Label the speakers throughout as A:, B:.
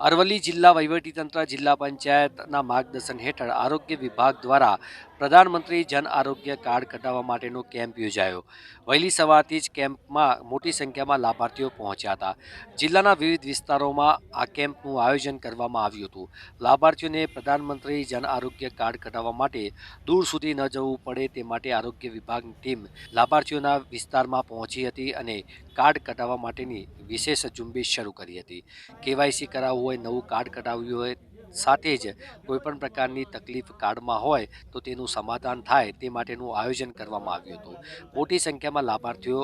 A: અરવલ્લી જિલ્લા વહીવટીતંત્ર જિલ્લા પંચાયતના માર્ગદર્શન હેઠળ આરોગ્ય વિભાગ દ્વારા પ્રધાનમંત્રી જન આરોગ્ય કાર્ડ કઢાવવા માટેનો કેમ્પ યોજાયો. વહેલી સવારથી જ કેમ્પમાં મોટી સંખ્યામાં લાભાર્થીઓ પહોંચ્યા હતા. જિલ્લાના વિવિધ વિસ્તારોમાં આ કેમ્પનું આયોજન કરવામાં આવ્યું હતું. લાભાર્થીઓને પ્રધાનમંત્રી જન આરોગ્ય કાર્ડ કઢાવવા માટે દૂર સુધી ન જવું પડે તે માટે આરોગ્ય વિભાગની ટીમ લાભાર્થીઓના વિસ્તારમાં પહોંચી હતી અને કાર્ડ કઢાવવા માટેની વિશેષ ઝુંબેશ શરૂ કરી હતી. કેવાયસી કરાવવું હોય, નવું કાર્ડ કઢાવ્યું હોય સાથે જ કોઈપણ પ્રકારની તકલીફ કાર્ડમાં હોય તો તેનું સમાધાન થાય તે માટેનું આયોજન કરવામાં આવ્યું હતું. મોટી સંખ્યામાં લાભાર્થીઓ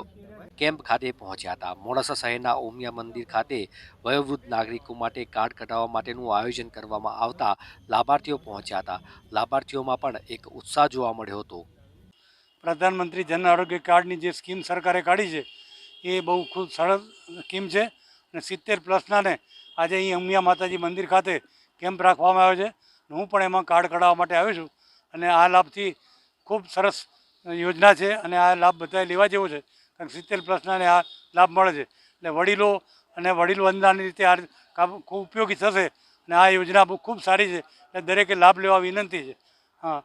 A: કેમ્પ ખાતે પહોંચ્યા હતા. મોડાસા શહેરના ઓમિયા મંદિર ખાતે વયોવૃદ્ધ નાગરિકો માટે કાર્ડ કઢાવવા માટેનું આયોજન કરવામાં આવતા લાભાર્થીઓ પહોંચ્યા હતા. લાભાર્થીઓમાં પણ એક ઉત્સાહ જોવા મળ્યો હતો.
B: પ્રધાનમંત્રી જન આરોગ્ય કાર્ડની જે સ્કીમ સરકારે કાઢી છે, એ બહુ ખૂબ સરસ સ્કીમ છે અને સિત્તેર પ્લસનાને આજે અહીં ઉમિયા માતાજી મંદિર ખાતે કેમ્પ રાખવામાં આવ્યો છે હું પણ એમાં કાર્ડ કઢાવવા માટે આવ્યો છું. અને આ લાભથી ખૂબ સરસ યોજના છે અને આ લાભ બધાએ લેવા જેવો છે. કારણ કે સિત્તેર પ્લસનાને આ લાભ મળે છે. એટલે વડીલો અને વડીલ વંદનાની રીતે આ ખૂબ ઉપયોગી થશે અને આ યોજના ખૂબ સારી છે. એટલે દરેકે લાભ લેવા વિનંતી છે. હા.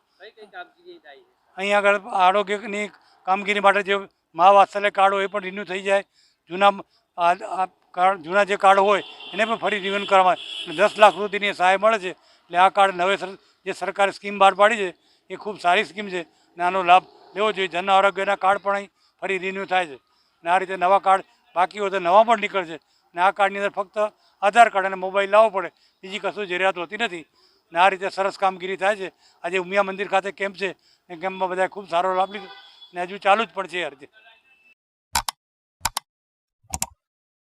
B: અહીં આગળ આરોગ્યની કામગીરી માટે જે મા વાત્સલ્ય કાર્ડ હોય એ પણ રિન્યૂ થઈ જાય. જૂના કાર્ડ જૂના જે કાર્ડ હોય એને પણ ફરી રિન્યૂ કરવામાં આવે. દસ લાખ સુધીની સહાય મળે છે. એટલે આ કાર્ડ નવે જે સરકારે સ્કીમ બહાર પાડી છે, એ ખૂબ સારી સ્કીમ છે. અને આનો લાભ લેવો જોઈએ. જન આરોગ્યના કાર્ડ પણ અહીં ફરી રિન્યૂ થાય છે. અને આ રીતે નવા કાર્ડ બાકી હોય તો નવા પણ નીકળશે અને આ કાર્ડની અંદર ફક્ત આધાર કાર્ડ અને મોબાઈલ લાવવો પડે. બીજી કશું જરૂરિયાત હોતી નથી. અને આ રીતે સરસ કામગીરી થાય છે. આજે ઉમિયા મંદિર ખાતે કેમ્પ છે. એ કેમ્પમાં બધાએ ખૂબ સારો લાભ લીધો. અને હજુ ચાલુ જ પણ છે આ રીતે.